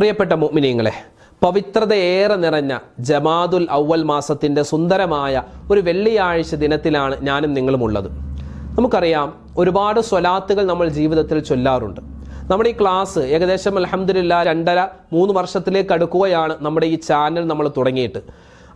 പ്രിയപ്പെട്ട മുഅ്മിനീങ്ങളെ പവിത്രതയേറെ നിറഞ്ഞ ജമാദുൽ ഔവൽ മാസത്തിന്റെ സുന്ദരമായ ഒരു വെള്ളിയാഴ്ച ദിനത്തിലാണ് ഞാനും നിങ്ങളും ഉള്ളത്. നമുക്കറിയാം ഒരുപാട് സ്വലാത്തുകൾ നമ്മൾ ജീവിതത്തിൽ ചൊല്ലാറുണ്ട്. നമ്മുടെ ഈ ക്ലാസ് ഏകദേശം അലഹമില്ല രണ്ടര മൂന്ന് വർഷത്തിലേക്ക് അടുക്കുകയാണ് നമ്മുടെ ഈ ചാനൽ നമ്മൾ തുടങ്ങിയിട്ട്.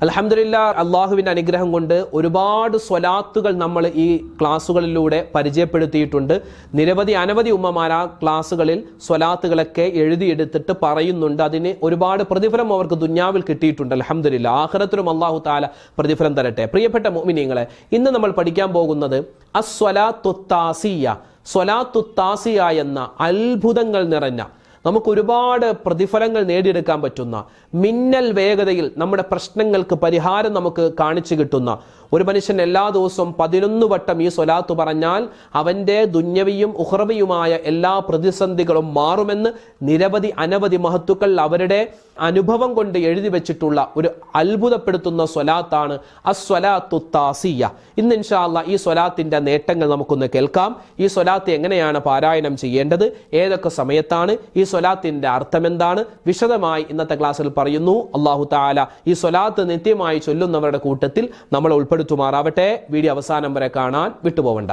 അലഹമില്ല അള്ളാഹുവിന്റെ അനുഗ്രഹം കൊണ്ട് ഒരുപാട് സ്വലാത്തുകൾ നമ്മൾ ഈ ക്ലാസ്സുകളിലൂടെ പരിചയപ്പെടുത്തിയിട്ടുണ്ട്. നിരവധി അനവധി ഉമ്മമാർ ആ ക്ലാസ്സുകളിൽ സ്വലാത്തുകളൊക്കെ എഴുതിയെടുത്തിട്ട് പറയുന്നുണ്ട്. അതിന് ഒരുപാട് പ്രതിഫലം അവർക്ക് ദുന്യാവിൽ കിട്ടിയിട്ടുണ്ട്. അലഹമില്ല ആഹ്റത്തിലും അള്ളാഹു താല പ്രതിഫലം തരട്ടെ. പ്രിയപ്പെട്ട മോമിനിങ്ങളെ ഇന്ന് നമ്മൾ പഠിക്കാൻ പോകുന്നത് അസ്വലാത്തുത്താസിയ സ്വലാത്തുത്താസിയ എന്ന അത്ഭുതങ്ങൾ നിറഞ്ഞ നമുക്ക് ഒരുപാട് പ്രതിഫലങ്ങൾ നേടിയെടുക്കാൻ പറ്റുന്ന മിന്നൽ വേഗതയിൽ നമ്മുടെ പ്രശ്നങ്ങൾക്ക് പരിഹാരം നമുക്ക് കാണിച്ചു കിട്ടുന്ന ഒരു മനുഷ്യൻ എല്ലാ ദിവസവും പതിനൊന്ന് വട്ടം ഈ സ്വലാത്ത് പറഞ്ഞാൽ അവന്റെ ദുന്യവിയും ഉഹ്റവിയുമായ എല്ലാ പ്രതിസന്ധികളും മാറുമെന്ന് നിരവധി അനവധി മഹത്തുക്കൾ അവരുടെ അനുഭവം കൊണ്ട് എഴുതി വെച്ചിട്ടുള്ള ഒരു അത്ഭുതപ്പെടുത്തുന്ന സ്വലാത്താണ് അസ്വലാത്തു താസിയ. ഇന്ന് ഇൻഷാല്ല ഈ സ്വലാത്തിന്റെ നേട്ടങ്ങൾ നമുക്കൊന്ന് കേൾക്കാം. ഈ സ്വലാത്ത് എങ്ങനെയാണ് പാരായണം ചെയ്യേണ്ടത്? ഏതൊക്കെ സമയത്താണ്? ഈ സ്വലാത്തിന്റെ അർത്ഥം എന്താണ് വിശദമായി ഇന്നത്തെ ക്ലാസ്സിൽ പറയുന്നു. അള്ളാഹു താല ഈ സ്വലാത്ത് നിത്യമായി ചൊല്ലുന്നവരുടെ കൂട്ടത്തിൽ നമ്മൾ നമ്മളെ ഉൾപ്പെടുത്തുമാറാവട്ടെ വീഡിയോ അവസാനം വരെ കാണാൻ വിട്ടുപോവണ്ട.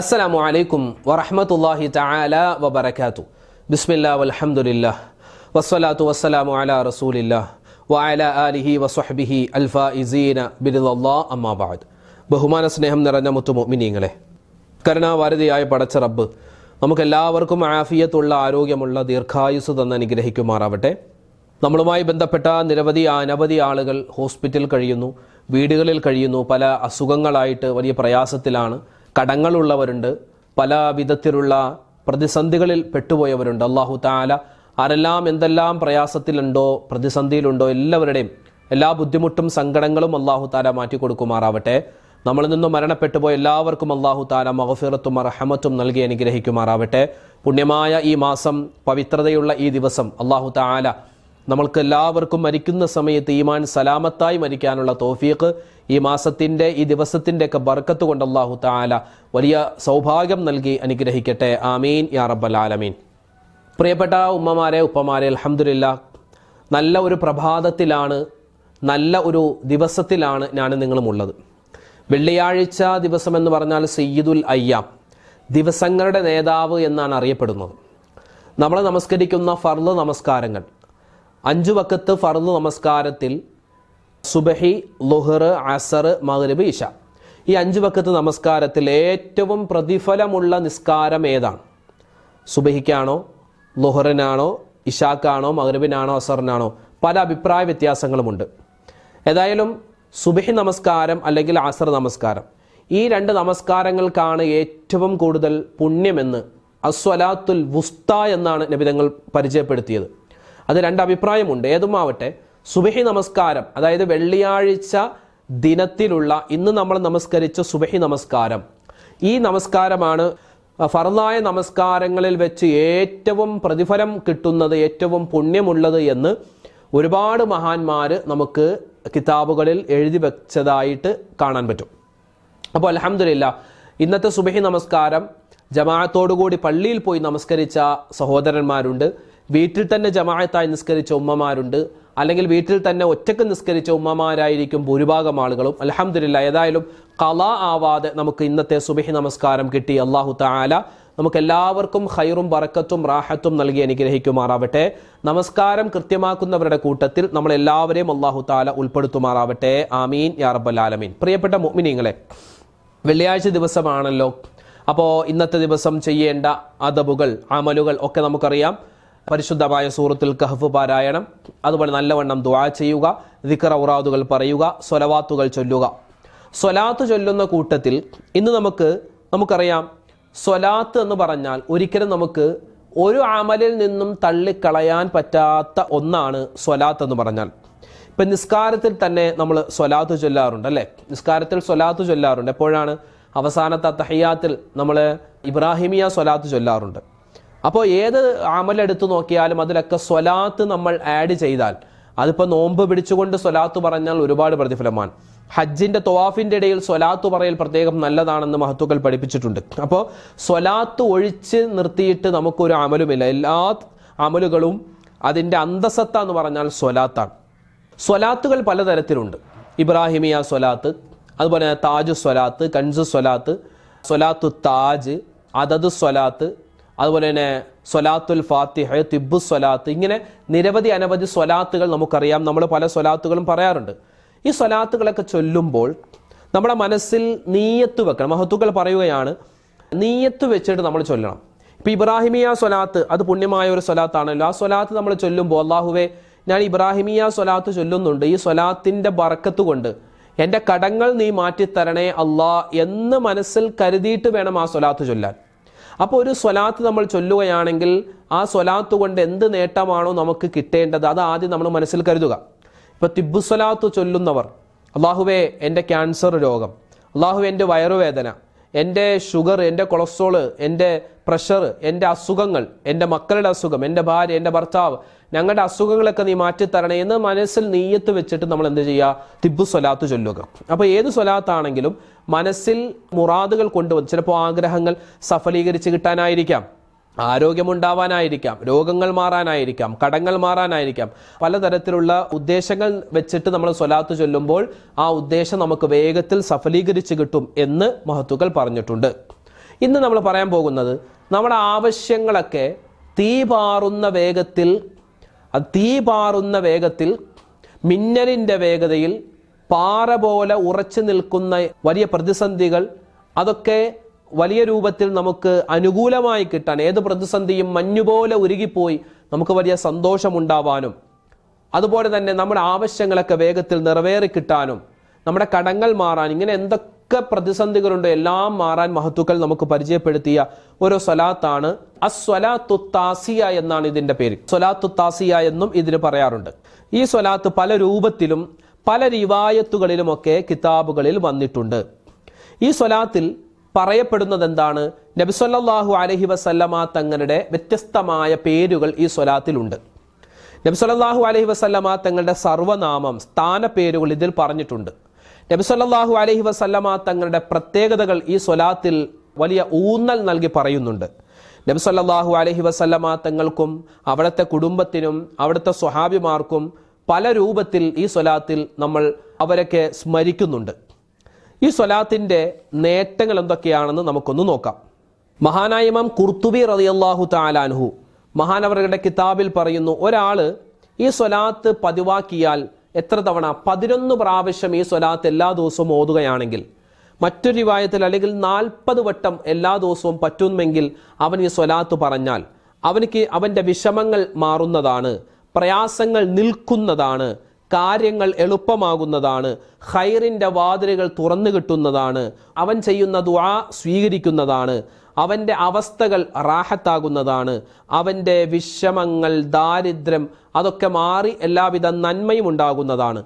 അസ്സലാമു അലൈക്കും വറഹ്മത്തുള്ളാഹി തആല വബറകാതു ബിസ്മില്ലാ വൽഹംദുലില്ലാ. വസ്സലാത്തു വസ്സലാമു അലാ റസൂലില്ലാ. വഅല ആലിഹി വസ്വഹ്ബിഹി അൽഫായിസീന ബിരിദല്ലാഹ് അമ്മാ ബഅദ്. ബഹുമാന സ്നേഹം നിറഞ്ഞ മുത്തു മുഅ്മിനീങ്ങളെ കരുണാവാരതിയായ പടച്ച റബ്ബ് നമുക്കെല്ലാവർക്കും ആഫിയത്തുള്ള ആരോഗ്യമുള്ള ദീർഘായുസ് തന്ന് അനുഗ്രഹിക്കുമാറാവട്ടെ. നമ്മളുമായി ബന്ധപ്പെട്ട നിരവധി അനവധി ആളുകൾ ഹോസ്പിറ്റലിൽ കഴിയുന്നു. വീടുകളിൽ കഴിയുന്നു. പല അസുഖങ്ങളായിട്ട് വലിയ പ്രയാസത്തിലാണ്. കടങ്ങളുള്ളവരുണ്ട്. പല വിധത്തിലുള്ള പ്രതിസന്ധികളിൽ പെട്ടുപോയവരുണ്ട്. അള്ളാഹു താല ആരെല്ലാം എന്തെല്ലാം പ്രയാസത്തിലുണ്ടോ പ്രതിസന്ധിയിലുണ്ടോ എല്ലാവരുടെയും എല്ലാ ബുദ്ധിമുട്ടും സങ്കടങ്ങളും അള്ളാഹു താല മാറ്റിക്കൊടുക്കുമാറാവട്ടെ. നമ്മളിൽ നിന്നും മരണപ്പെട്ടുപോയ എല്ലാവർക്കും അള്ളാഹു താല മഹഫിറത്തും റഹമത്തും നൽകി അനുഗ്രഹിക്കുമാറാവട്ടെ. പുണ്യമായ ഈ മാസം പവിത്രതയുള്ള ഈ ദിവസം അള്ളാഹു താല നമ്മൾക്ക് എല്ലാവർക്കും മരിക്കുന്ന സമയത്ത് ഈമാൻ സലാമത്തായി മരിക്കാനുള്ള തോഫീഖ് ഈ മാസത്തിന്റെ ഈ ദിവസത്തിന്റെയൊക്കെ ബർക്കത്ത് കൊണ്ട് അള്ളാഹു താല വലിയ സൗഭാഗ്യം നൽകി അനുഗ്രഹിക്കട്ടെ. ആമീൻ. യാ റബ്ബൽ ആലമീൻ. പ്രിയപ്പെട്ട ഉമ്മമാരെ ഉപ്പമാരെ അലഹമില്ല നല്ല ഒരു പ്രഭാതത്തിലാണ് നല്ല ഒരു ദിവസത്തിലാണ് ഞാൻ നിങ്ങളുമുള്ളത് വെള്ളിയാഴ്ച ദിവസം എന്ന് പറഞ്ഞാൽ സയ്യിദുൽ അയ്യാം ദിവസങ്ങളുടെ നേതാവ് എന്നാണ് അറിയപ്പെടുന്നത്. നമ്മൾ നമസ്കരിക്കുന്ന ഫർദ് നമസ്കാരങ്ങൾ അഞ്ചു വക്കത്ത് ഫർദ് നമസ്കാരത്തിൽ സുബഹി ലുഹർ അസർ മഗ്രിബ് ഇഷ. ഈ അഞ്ച് വക്കത്ത് നമസ്കാരത്തിൽ ഏറ്റവും പ്രതിഫലമുള്ള നിസ്കാരം ഏതാണ്? സുബഹിക്കാണോ ലുഹറിനാണോ ഇഷാക്കാണോ മഗ്രിബിനാണോ അസറിനാണോ? പല അഭിപ്രായ വ്യത്യാസങ്ങളുമുണ്ട്. ഏതായാലും സുബഹി നമസ്കാരം അല്ലെങ്കിൽ അസർ നമസ്കാരം. ഈ രണ്ട് നമസ്കാരങ്ങൾക്കാണ് ഏറ്റവും കൂടുതൽ പുണ്യമെന്ന് അസ്വലാത്തുൽ വുസ്ത എന്നാണ് നബിതങ്ങൾ പരിചയപ്പെടുത്തിയത്. അത് രണ്ട് അഭിപ്രായമുണ്ട് ഏതുമാവട്ടെ സുബഹി നമസ്കാരം അതായത് വെള്ളിയാഴ്ച ദിനത്തിലുള്ള ഇന്ന് നമ്മൾ നമസ്കരിച്ച സുബഹി നമസ്കാരം. ഈ നമസ്കാരമാണ് ഫർദായ നമസ്കാരങ്ങളിൽ വെച്ച് ഏറ്റവും പ്രതിഫലം കിട്ടുന്നത് ഏറ്റവും പുണ്യമുള്ളത് എന്ന് ഒരുപാട് മഹാന്മാർ നമുക്ക് കിതാബുകളിൽ എഴുതി വെച്ചതായിട്ട് കാണാൻ പറ്റും. അപ്പോൾ അലഹമില്ല ഇന്നത്തെ സുബഹി നമസ്കാരം ജമാഅത്തോടുകൂടി പള്ളിയിൽ പോയി നമസ്കരിച്ച സഹോദരന്മാരുണ്ട്. വീട്ടിൽ തന്നെ ജമാഅത്തായി നിസ്കരിച്ച ഉമ്മമാരുണ്ട്. അല്ലെങ്കിൽ വീട്ടിൽ തന്നെ ഒറ്റയ്ക്ക് നിസ്കരിച്ച ഉമ്മമാരായിരിക്കും ഭൂരിഭാഗം ആളുകളും. അലഹമില്ല ഏതായാലും കല ആവാതെ നമുക്ക് ഇന്നത്തെ സുബഹി നമസ്കാരം കിട്ടി. അള്ളാഹു താല നമുക്ക് എല്ലാവർക്കും ഹൈറും വറക്കത്തും റാഹത്തും നൽകി അനുഗ്രഹിക്കുമാറാവട്ടെ. നമസ്കാരം കൃത്യമാക്കുന്നവരുടെ കൂട്ടത്തിൽ നമ്മൾ എല്ലാവരെയും അള്ളാഹു താല ഉൾപ്പെടുത്തുമാറാവട്ടെ. ആമീൻ. യാ റബ്ബൽ ആലമീൻ. പ്രിയപ്പെട്ട മുഅ്മിനീങ്ങളെ വെള്ളിയാഴ്ച ദിവസമാണല്ലോ. അപ്പോൾ ഇന്നത്തെ ദിവസം ചെയ്യേണ്ട അദബുകൾ അമലുകൾ ഒക്കെ നമുക്കറിയാം. പരിശുദ്ധമായ സൂറത്തുൽ കഹഫ് പാരായണം. അതുപോലെ നല്ലവണ്ണം ദുആ ചെയ്യുക ദിക്കർ ഔറാദുകൾ പറയുക സ്വലവാത്തുകൾ ചൊല്ലുക. സ്വലാത്ത് ചൊല്ലുന്ന കൂട്ടത്തിൽ ഇന്ന് നമുക്ക് നമുക്കറിയാം സ്വലാത്ത് എന്ന് പറഞ്ഞാൽ ഒരിക്കലും നമുക്ക് ഒരു അമലിൽ നിന്നും തള്ളിക്കളയാൻ പറ്റാത്ത ഒന്നാണ് സ്വലാത്ത് എന്ന് പറഞ്ഞാൽ. ഇപ്പം നിസ്കാരത്തിൽ തന്നെ നമ്മൾ സ്വലാത്ത് ചൊല്ലാറുണ്ട് അല്ലേ? നിസ്കാരത്തിൽ സ്വലാത്ത് ചൊല്ലാറുണ്ട്. എപ്പോഴാണ്? അവസാനത്തെ തഹയ്യാത്തിൽ നമ്മൾ ഇബ്രാഹിമിയ സ്വലാത്ത് ചൊല്ലാറുണ്ട്. അപ്പോൾ ഏത് അമലെടുത്ത് നോക്കിയാലും അതിലൊക്കെ സ്വലാത്ത് നമ്മൾ ആഡ് ചെയ്താൽ അതിപ്പോൾ നോമ്പ് പിടിച്ചുകൊണ്ട് സ്വലാത്ത് പറഞ്ഞാൽ ഒരുപാട് പ്രതിഫലമാണ്. ഹജ്ജിന്റെ തൊവാഫിന്റെ ഇടയിൽ സ്വലാത്ത് പറയൽ പ്രത്യേകം നല്ലതാണെന്ന് മഹത്തുക്കൾ പഠിപ്പിച്ചിട്ടുണ്ട്. അപ്പോൾ സ്വലാത്ത് ഒഴിച്ച് നിർത്തിയിട്ട് നമുക്കൊരു അമലുമില്ല. എല്ലാ അമലുകളും അതിന്റെ അന്തസത്ത എന്ന് പറഞ്ഞാൽ സ്വലാത്താണ്. സ്വലാത്തുകൾ പലതരത്തിലുണ്ട്. ഇബ്രാഹിമിയ സ്വലാത്ത് അതുപോലെ താജ് സ്വലാത്ത് കൻസു സ്വലാത്ത് സ്വലാത്തു താജ് അതത് സ്വലാത്ത് അതുപോലെ തന്നെ സ്വലാത്തുൽ ഫാത്തിഹ തിബു സ്വലാത്ത് ഇങ്ങനെ നിരവധി അനവധി സ്വലാത്തുകൾ നമുക്കറിയാം. നമ്മൾ പല സ്വലാത്തുകളും പറയാറുണ്ട്. ഈ സ്വലാത്തുകളൊക്കെ ചൊല്ലുമ്പോൾ നമ്മുടെ മനസ്സിൽ നീയത്ത് വെക്കണം. മഹത്തുക്കൾ പറയുകയാണ് നീയത്ത് വെച്ചിട്ട് നമ്മൾ ചൊല്ലണം. ഇപ്പൊ ഇബ്രാഹിമിയ സ്വലാത്ത് അത് പുണ്യമായ ഒരു സ്വലാത്താണല്ലോ. ആ സ്വലാത്ത് നമ്മൾ ചൊല്ലുമ്പോൾ അള്ളാഹുവേ ഞാൻ ഇബ്രാഹിമിയ സ്വലാത്ത് ചൊല്ലുന്നുണ്ട്. ഈ സ്വലാത്തിന്റെ ബറക്കത്ത് കൊണ്ട് എന്റെ കടങ്ങൾ നീ മാറ്റിത്തരണേ അള്ളാ എന്ന് മനസ്സിൽ കരുതിയിട്ട് വേണം ആ സ്വലാത്ത് ചൊല്ലാൻ. അപ്പോൾ ഒരു സ്വലാത്ത് നമ്മൾ ചൊല്ലുകയാണെങ്കിൽ ആ സ്വലാത്ത് കൊണ്ട് എന്ത് നേട്ടമാണോ നമുക്ക് കിട്ടേണ്ടത്? അത് ആദ്യം നമ്മൾ മനസ്സിൽ കരുതുക. ഇപ്പൊ തിബു സ്വലാത്ത് ചൊല്ലുന്നവർ അള്ളാഹുവേ എന്റെ ക്യാൻസർ രോഗം അള്ളാഹു എന്റെ വയറുവേദന എന്റെ ഷുഗർ എന്റെ കൊളസ്ട്രോൾ എന്റെ പ്രഷർ എന്റെ അസുഖങ്ങൾ എന്റെ മക്കളുടെ അസുഖം എന്റെ ഭാര്യ എന്റെ ഭർത്താവ് ഞങ്ങളുടെ അസുഖങ്ങളൊക്കെ നീ മാറ്റിത്തരണേ എന്ന് മനസ്സിൽ നീയത്ത് വെച്ചിട്ട് നമ്മൾ എന്ത് ചെയ്യുക? തിബു സ്വലാത്ത് ചൊല്ലുക. അപ്പോൾ ഏത് സ്വലാത്താണെങ്കിലും മനസ്സിൽ മുറാദുകൾ കൊണ്ടുവന്ന് ചിലപ്പോൾ ആഗ്രഹങ്ങൾ സഫലീകരിച്ച് കിട്ടാനായിരിക്കാം. ആരോഗ്യമുണ്ടാവാനായിരിക്കാം രോഗങ്ങൾ മാറാനായിരിക്കാം കടങ്ങൾ മാറാനായിരിക്കാം. പലതരത്തിലുള്ള ഉദ്ദേശങ്ങൾ വെച്ചിട്ട് നമ്മൾ സ്വലാത്ത് ചൊല്ലുമ്പോൾ ആ ഉദ്ദേശം നമുക്ക് വേഗത്തിൽ സഫലീകരിച്ച് കിട്ടും എന്ന് മഹത്തുക്കൾ പറഞ്ഞിട്ടുണ്ട്. ഇന്ന് നമ്മൾ പറയാൻ പോകുന്നത് നമ്മുടെ ആവശ്യങ്ങളൊക്കെ തീ പാറുന്ന വേഗത്തിൽ തീ പാറുന്ന വേഗത്തിൽ മിന്നലിന്റെ വേഗതയിൽ പാറ പോലെ ഉറച്ചു നിൽക്കുന്ന വലിയ പ്രതിസന്ധികൾ അതൊക്കെ വലിയ രൂപത്തിൽ നമുക്ക് അനുകൂലമായി കിട്ടാൻ ഏത് പ്രതിസന്ധിയും മഞ്ഞുപോലെ ഉരുകിപ്പോയി നമുക്ക് വലിയ സന്തോഷമുണ്ടാവാനും അതുപോലെ തന്നെ നമ്മുടെ ആവശ്യങ്ങളൊക്കെ വേഗത്തിൽ നിറവേറി കിട്ടാനും നമ്മുടെ കടങ്ങൾ മാറാൻ ഇങ്ങനെ എന്തൊക്കെ പ്രതിസന്ധികളുണ്ടോ എല്ലാം മാറാൻ മഹത്തുക്കൾ നമുക്ക് പരിചയപ്പെടുത്തിയ ഒരു സ്വലാത്താണ് അസ്വലാത്തു താസിയ എന്നാണ് ഇതിന്റെ പേര്. സ്വലാത്തു താസിയ എന്നും ഇതിന് പറയാറുണ്ട്. ഈ സ്വലാത്ത് പല രൂപത്തിലും പല റിവായത്തുകളിലുമൊക്കെ കിതാബുകളിൽ വന്നിട്ടുണ്ട്. ഈ സ്വലാത്തിൽ പറയപ്പെടുന്നത് എന്താണ് നബിസ്വല്ലാഹു അലഹി വസല്ലമ തങ്ങളുടെ വ്യത്യസ്തമായ പേരുകൾ ഈ സ്വലാത്തിലുണ്ട്. നബിസ്വല്ലാഹു അലഹി വസല്ലമ തങ്ങളുടെ സർവനാമം സ്ഥാനപ്പേരുകൾ ഇതിൽ പറഞ്ഞിട്ടുണ്ട്. നബിസ്വല്ലാഹു അലഹി വസല്ലമ തങ്ങളുടെ പ്രത്യേകതകൾ ഈ സ്വലാത്തിൽ വലിയ ഊന്നൽ നൽകി പറയുന്നുണ്ട്. നബിസ്വല്ലാഹു അലഹി വസല്ലമ തങ്ങൾക്കും അവിടുത്തെ കുടുംബത്തിനും അവിടുത്തെ സ്വഹാബിമാർക്കും പല രൂപത്തിൽ ഈ സ്വലാത്തിൽ നമ്മൾ അവരൊക്കെ സ്മരിക്കുന്നുണ്ട്. ഈ സ്വലാത്തിന്റെ നേട്ടങ്ങൾ എന്തൊക്കെയാണെന്ന് നമുക്കൊന്ന് നോക്കാം. മഹാനായ ഇമാം കുർത്തുബി റളിയല്ലാഹു താലാൻഹു മഹാനവരുടെ കിതാബിൽ പറയുന്നു ഒരാൾ ഈ സ്വലാത്ത് പതിവാക്കിയാൽ എത്ര തവണ? പതിനൊന്ന് പ്രാവശ്യം ഈ സ്വലാത്ത് എല്ലാ ദിവസവും ഓതുകയാണെങ്കിൽ. മറ്റൊരു രൂപായത്തിൽ അല്ലെങ്കിൽ നാൽപ്പത് വട്ടം എല്ലാ ദിവസവും പറ്റുമെങ്കിൽ അവൻ ഈ സ്വലാത്ത് പറഞ്ഞാൽ അവനിക്ക് അവന്റെ വിഷമങ്ങൾ മാറുന്നതാണ് പ്രയാസങ്ങൾ നിൽക്കുന്നതാണ് കാര്യങ്ങൾ എളുപ്പമാകുന്നതാണ്. ഹൈറിന്റെ വാതിലുകൾ തുറന്നു കിട്ടുന്നതാണ്. അവൻ ചെയ്യുന്ന ദുആ സ്വീകരിക്കുന്നതാണ്. അവന്റെ അവസ്ഥകൾ റാഹത്താകുന്നതാണ്. അവന്റെ വിഷമങ്ങൾ ദാരിദ്ര്യം അതൊക്കെ മാറി എല്ലാവിധ നന്മയും ഉണ്ടാകുന്നതാണ്.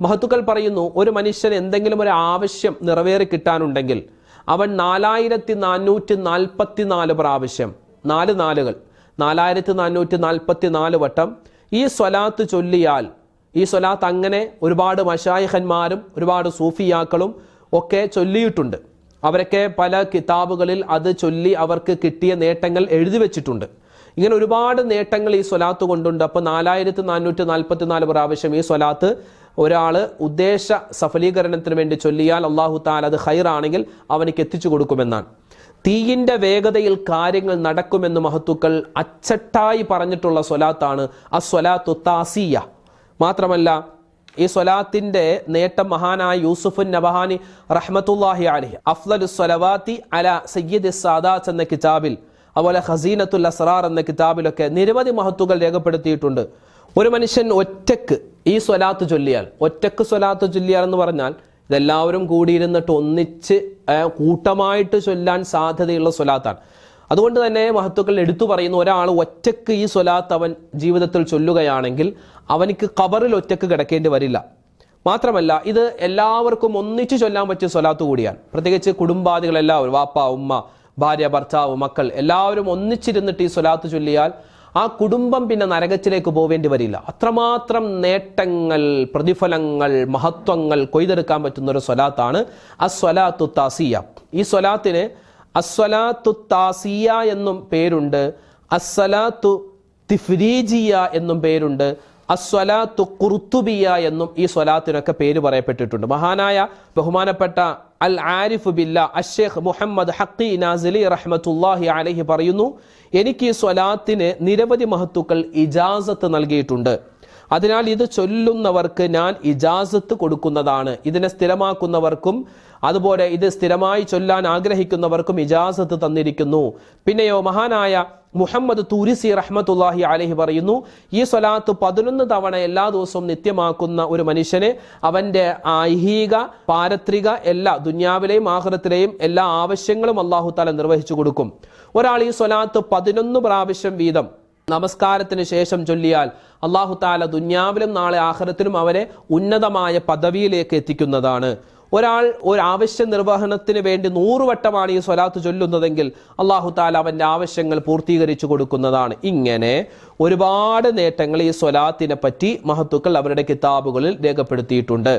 മഹത്തുക്കൾ പറയുന്നു ഒരു മനുഷ്യൻ എന്തെങ്കിലും ഒരു ആവശ്യം നിറവേറി കിട്ടാനുണ്ടെങ്കിൽ അവൻ നാലായിരത്തി നാനൂറ്റി നാൽപ്പത്തി നാല് പ്രാവശ്യം നാല് നാലുകൾ നാലായിരത്തി നാനൂറ്റി നാൽപ്പത്തി നാല് വട്ടം ഈ സ്വലാത്ത് ചൊല്ലിയാൽ ഈ സ്വലാത്ത് അങ്ങനെ ഒരുപാട് മഷായിഹന്മാരും ഒരുപാട് സൂഫിയാക്കളും ഒക്കെ ചൊല്ലിയിട്ടുണ്ട്. അവരൊക്കെ പല കിതാബുകളിൽ അത് ചൊല്ലി അവർക്ക് കിട്ടിയ നേട്ടങ്ങൾ എഴുതി വെച്ചിട്ടുണ്ട്. ഇങ്ങനെ ഒരുപാട് നേട്ടങ്ങൾ ഈ സ്വലാത്ത് കൊണ്ടുണ്ട്. അപ്പോൾ നാലായിരത്തി നാനൂറ്റി നാൽപ്പത്തി നാല് പ്രാവശ്യം ഈ സ്വലാത്ത് ഒരാൾ ഉദ്ദേശ സഫലീകരണത്തിന് വേണ്ടി ചൊല്ലിയാൽ അള്ളാഹു താൽ അത് ഹൈറാണെങ്കിൽ അവനിക്ക് എത്തിച്ചു കൊടുക്കുമെന്നാണ്. തീയിന്റെ വേഗതയിൽ കാര്യങ്ങൾ നടക്കുമെന്ന് മഹത്തുക്കൾ അച്ചട്ടായി പറഞ്ഞിട്ടുള്ള സ്വലാത്താണ് ആ സ്വലാത്തു താസിയ. മാത്രമല്ല ഈ സ്വലാത്തിന്റെ നേട്ടം മഹാനായ യൂസുഫുൻ നബഹാനി റഹ്മത്തുല്ലാഹി അലഹി അഫ്ലു സ്വലവാത്തി അല സയ്യിദ് സാദാത്ത് എന്ന കിതാബിൽ അതുപോലെ ഹസീനത്തുൽ അസ്റാർ എന്ന കിതാബിലൊക്കെ നിരവധി മഹത്തുകൾ രേഖപ്പെടുത്തിയിട്ടുണ്ട്. ഒരു മനുഷ്യൻ ഒറ്റയ്ക്ക് ഈ സ്വലാത്ത് ചൊല്ലിയാൽ ഒറ്റയ്ക്ക് സ്വലാത്ത് ചൊല്ലിയാൽ എന്ന് പറഞ്ഞാൽ ഇതെല്ലാവരും കൂടിയിരുന്നിട്ട് ഒന്നിച്ച് കൂട്ടമായിട്ട് ചൊല്ലാൻ സാധ്യതയുള്ള സ്വലാത്താണ്. അതുകൊണ്ട് തന്നെ മഹത്വക്കൾ എടുത്തു പറയുന്ന ഒരാൾ ഒറ്റയ്ക്ക് ഈ സ്വലാത്ത് അവൻ ജീവിതത്തിൽ ചൊല്ലുകയാണെങ്കിൽ അവനിക്ക് കബറിൽ ഒറ്റയ്ക്ക് കിടക്കേണ്ടി വരില്ല. മാത്രമല്ല ഇത് എല്ലാവർക്കും ഒന്നിച്ചു ചൊല്ലാൻ പറ്റിയ സ്വലാത്ത് കൂടിയാണ്. പ്രത്യേകിച്ച് കുടുംബാദികൾ എല്ലാവരും വാപ്പ ഉമ്മ ഭാര്യ ഭർത്താവ് മക്കൾ എല്ലാവരും ഒന്നിച്ചിരുന്നിട്ട് ഈ സ്വലാത്ത് ചൊല്ലിയാൽ ആ കുടുംബം പിന്നെ നരകത്തിലേക്ക് പോവേണ്ടി വരില്ല. അത്രമാത്രം നേട്ടങ്ങൾ പ്രതിഫലങ്ങൾ മഹത്വങ്ങൾ കൊയ്തെടുക്കാൻ പറ്റുന്ന ഒരു സ്വലാത്താണ് ആ സ്വലാത്തു താസിയ. ഈ സ്വലാത്തിന് അസ്വലാത്തു താസിയ എന്നും പേരുണ്ട്. അസ്സലാത്തു തിഫ്രീജിയ എന്നും പേരുണ്ട്. അസ്വലാത്തു കുർത്തുബിയ എന്നും ഈ സ്വലാത്തിനൊക്കെ പേര് പറയപ്പെട്ടിട്ടുണ്ട്. മഹാനായ ബഹുമാനപ്പെട്ട അൽ ആരിഫ് ബില്ല അഷേഖ് മുഹമ്മദ് ഹക്കി നാസിലി റഹ്മത്തുല്ലാഹി അലഹി പറയുന്നു എനിക്ക് ഈ സ്വലാത്തിന് നിരവധി മഹത്തുക്കൾ ഇജാസത്ത് നൽകിയിട്ടുണ്ട്. അതിനാൽ ഇത് ചൊല്ലുന്നവർക്ക് ഞാൻ ഇജാസത്ത് കൊടുക്കുന്നതാണ്. ഇതിനെ സ്ഥിരമാക്കുന്നവർക്കും അതുപോലെ ഇത് സ്ഥിരമായി ചൊല്ലാൻ ആഗ്രഹിക്കുന്നവർക്കും ഇജാസത്ത് തന്നിരിക്കുന്നു. പിന്നെയോ മഹാനായ മുഹമ്മദ് തൂരിസി റഹ്മത്തുല്ലാഹി അലഹി പറയുന്നു ഈ സ്വലാത്ത് പതിനൊന്ന് തവണ എല്ലാ ദിവസവും നിത്യമാക്കുന്ന ഒരു മനുഷ്യനെ അവന്റെ ഐഹിക പാരത്രിക എല്ലാ ദുന്യാവിലെയും ആഹ്റത്തിലെയും എല്ലാ ആവശ്യങ്ങളും അള്ളാഹു താല നിർവഹിച്ചു കൊടുക്കും. ഒരാൾ ഈ സ്വലാത്ത് പതിനൊന്ന് പ്രാവശ്യം വീതം നമസ്കാരത്തിന് ശേഷം ചൊല്ലിയാൽ അള്ളാഹു താല ദുന്യാവിലും നാളെ ആഹ്റത്തിലും അവരെ ഉന്നതമായ പദവിയിലേക്ക് എത്തിക്കുന്നതാണ്. ഒരാൾ ഒരു ആവശ്യ നിർവഹണത്തിന് വേണ്ടി നൂറുവട്ടമാണ് ഈ സ്വലാത്ത് ചൊല്ലുന്നതെങ്കിൽ അള്ളാഹു താല അവന്റെ ആവശ്യങ്ങൾ പൂർത്തീകരിച്ചു കൊടുക്കുന്നതാണ്. ഇങ്ങനെ ഒരുപാട് നേട്ടങ്ങൾ ഈ സ്വലാത്തിനെ പറ്റി മഹത്തുക്കൾ അവരുടെ കിതാബുകളിൽ രേഖപ്പെടുത്തിയിട്ടുണ്ട്.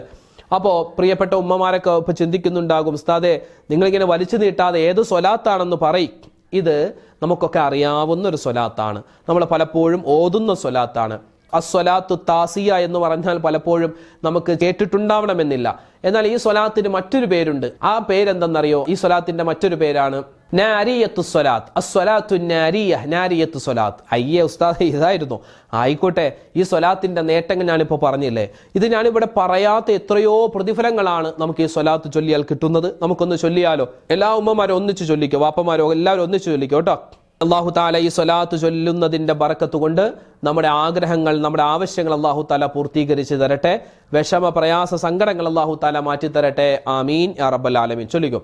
അപ്പോൾ പ്രിയപ്പെട്ട ഉമ്മമാരൊക്കെ ഇപ്പൊ ചിന്തിക്കുന്നുണ്ടാകും ഉസ്താദെ നിങ്ങളിങ്ങനെ വലിച്ചു നീട്ടാതെ ഏത് സ്വലാത്താണെന്ന് പറയും. ഇത് നമുക്കൊക്കെ അറിയാവുന്ന ഒരു സ്വലാത്താണ്. നമ്മൾ പലപ്പോഴും ഓതുന്ന സ്വലാത്താണ്. അസ്വലാത്തു താസിയ എന്ന് പറഞ്ഞാൽ പലപ്പോഴും നമുക്ക് കേട്ടിട്ടുണ്ടാവണമെന്നില്ല. എന്നാൽ ഈ സ്വലാത്തിന് മറ്റൊരു പേരുണ്ട്. ആ പേരെന്തെന്നറിയോ? ഈ സ്വലാത്തിന്റെ മറ്റൊരു പേരാണ് നാരിയത്തു സ്വലാത്ത്. നാരിയത്തു സ്വലാത്ത്. അയ്യേ ഉസ്താദ് ഇതായിരുന്നു. ആയിക്കോട്ടെ ഈ സ്വലാത്തിന്റെ നേട്ടങ്ങൾ ഞാനിപ്പോൾ പറഞ്ഞില്ലേ? ഇത് ഞാനിവിടെ പറയാത്ത എത്രയോ പ്രതിഫലങ്ങളാണ് നമുക്ക് ഈ സ്വലാത്ത് ചൊല്ലിയാൽ കിട്ടുന്നത്. നമുക്കൊന്ന് ചൊല്ലിയാലോ? എല്ലാ ഉമ്മമാരും ഒന്നിച്ച് ചൊല്ലിക്കോ? വാപ്പമാരോ? എല്ലാവരും ഒന്നിച്ച് ചൊല്ലിക്കോ കേട്ടോ? അള്ളാഹു താല ഈ സ്വലാത്ത് ചൊല്ലുന്നതിന്റെ ബറക്കത്ത് കൊണ്ട് നമ്മുടെ ആഗ്രഹങ്ങൾ നമ്മുടെ ആവശ്യങ്ങൾ അള്ളാഹു താല പൂർത്തീകരിച്ച് തരട്ടെ. വിഷമ പ്രയാസ സങ്കടങ്ങൾ അള്ളാഹു താല മാറ്റി തരട്ടെ ആമീൻ. യാ റബ്ബൽ ആലമീൻ. ചൊല്ലിക്കോ.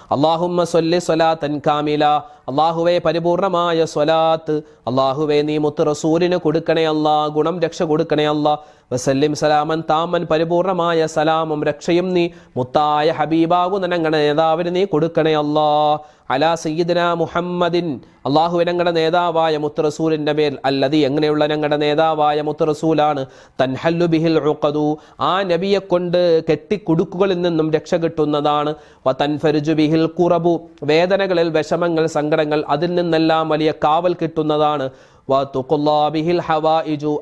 അള്ളാഹുമ്മ സൊല്ലി സ്വലാത്തൻ കാമില. അള്ളാഹുവെ പരിപൂർണമായ സ്വലാത്ത്. അള്ളാഹുവെ നീ മുത്ത് റസൂലിന് കൊടുക്കണേ അല്ലാ ഗുണം രക്ഷ കൊടുക്കണേ അല്ലാ. വസല്ലിം സലാമൻ താമൻ പരിപൂർണമായ സലാമും രക്ഷയും നീ മുത്തായ ഹബീബാകു നനങ്ങണ നേതാവിന് നീ കൊടുക്കണേ അല്ലാ. അലാ സയ്യിദന മുഹമ്മദിൻ. അള്ളാഹു ഞങ്ങളുടെ നേതാവായ മുത്ത് റസൂലിന്റെ മേൽ അല്ലതി എങ്ങനെയുള്ള ഞങ്ങളുടെ നേതാവായ മുത്ത് റസൂലാണ്. തൻഹല്ലു ബിഹിൽ ഉഖദു. ആ നബിയെ കൊണ്ട് കെട്ടിക്കുടുക്കുകളിൽ നിന്നും രക്ഷ കിട്ടുന്നതാണ്. വ തൻഫരുജു ബിഹിൽ കുറബു വേദനകളിൽ വിഷമങ്ങൾ സങ്കടങ്ങൾ അതിൽ നിന്നെല്ലാം വലിയ കാവൽ കിട്ടുന്നതാണ്.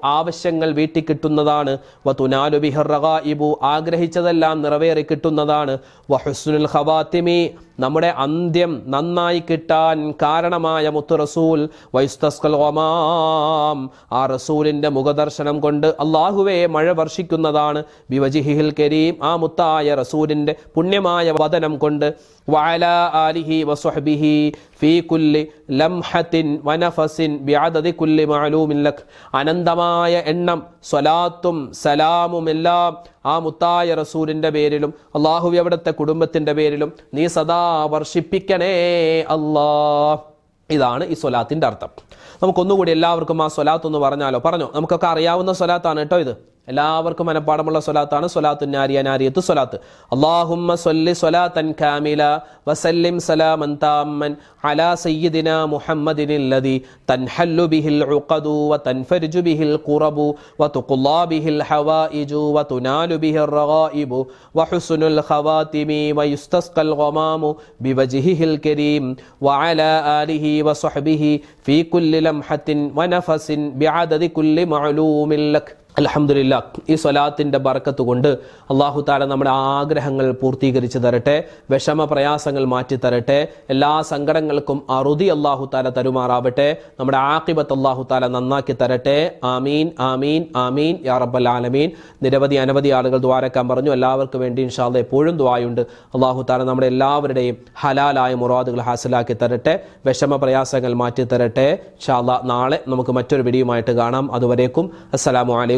ആവശ്യങ്ങൾ വീട്ടി കിട്ടുന്നതാണ്. ആഗ്രഹിച്ചതെല്ലാം നിറവേറി കിട്ടുന്നതാണ്. വഹുസ്നുൽ നമ്മുടെ അന്ത്യം നന്നായി കിട്ടാൻ കാരണമായ മുത്തു റസൂൽ വൈസ്തസ്കൽ ഒമാം ആ റസൂലിന്റെ മുഖദർശനം കൊണ്ട് അള്ളാഹുവെ മഴ വർഷിക്കുന്നതാണ്. ബിവജിഹിൽ കരീം. ആ മുത്തായ റസൂലിന്റെ പുണ്യമായ വദനം കൊണ്ട് വഅല ആലിഹി വസ്വഹ്ബിഹി ഫീ കുല്ലി ലംഹത്തിൻ വനഫസിൻ ബിഅദദി കുല്ലി മഅലൂമിൻ ലക്. അനന്തമായ എണ്ണം സ്വലാത്തും സലാമും എല്ലാം ആ മുത്തായ റസൂലിന്റെ പേരിലും അള്ളാഹു അവിടുത്തെ കുടുംബത്തിന്റെ പേരിലും നീ സദാ വർഷിപ്പിക്കണേ അല്ലാ. ഇതാണ് ഈ സ്വലാത്തിന്റെ അർത്ഥം. നമുക്കൊന്നുകൂടി എല്ലാവർക്കും ആ സ്വലാത്ത് ഒന്ന് പറഞ്ഞാലോ? പറഞ്ഞോ. നമുക്കൊക്കെ അറിയാവുന്ന സ്വലാത്താണ് കേട്ടോ ഇത്. എല്ലാവർക്കും മനഃപ്പാടമുള്ള സ്വലാത്താണ്. സ്വലാത്തു നാരിയ നാരിയത്ത് സ്വലാത്ത്. അള്ളാഹുമ്മ സൊല്ലി സ്വലാത്തൻ കാമില വസല്ലിം സലാമൻ താമൻ അലാ സയ്യിദിന മുഹമ്മദിനില്ലതി തൻഹല്ലു ബിഹിൽ ഉഖദു വ തൻഫരിജു ബിഹിൽ ഖുറബു വ തുഖുല്ലാ ബിഹിൽ ഹവായിജു വ തുനാലു ബിഹിൽ റഗായിബു വ ഹുസ്നുൽ ഖവാതിമി വ യുസ്തസ്ഖൽ ഗമാമു ബിവജ്ഹിഹിൽ കരീം വ അലാ ആലിഹി വ സ്വഹ്ബിഹി ഫീ കുല്ലി ലംഹത്തിൻ വ നഫസിൻ ബിഅദദി കുല്ലി മഅലൂമിൻ ലക് അലഹമില്ല ഈ സ്വലാത്തിന്റെ ബർക്കത്ത് കൊണ്ട് അള്ളാഹു താല നമ്മുടെ ആഗ്രഹങ്ങൾ പൂർത്തീകരിച്ച് തരട്ടെ വിഷമ പ്രയാസങ്ങൾ മാറ്റി തരട്ടെ എല്ലാ സങ്കടങ്ങൾക്കും അറുതി അള്ളാഹു താല തരുമാറാവട്ടെ നമ്മുടെ ആക്കിബത്ത് അള്ളാഹു താല നന്നാക്കി തരട്ടെ. ആമീൻ ആമീൻ ആമീൻ യാ റബ്ബൽ ആലമീൻ. നിരവധി അനവധി ആളുകൾ ദ്വാരക്കാൻ പറഞ്ഞു എല്ലാവർക്കും വേണ്ടി ഇൻഷാല്ല എപ്പോഴും ദ്വായുണ്ട്. അള്ളാഹു താല നമ്മുടെ എല്ലാവരുടെയും ഹലാലായ മുറാദുകൾ ഹാസിലാക്കി തരട്ടെ വിഷമ പ്രയാസങ്ങൾ മാറ്റി തരട്ടെ. ഷാല്ല നാളെ നമുക്ക് മറ്റൊരു വീഡിയോ ആയിട്ട് കാണാം. അതുവരേക്കും അസ്സലാമു അലൈക്കും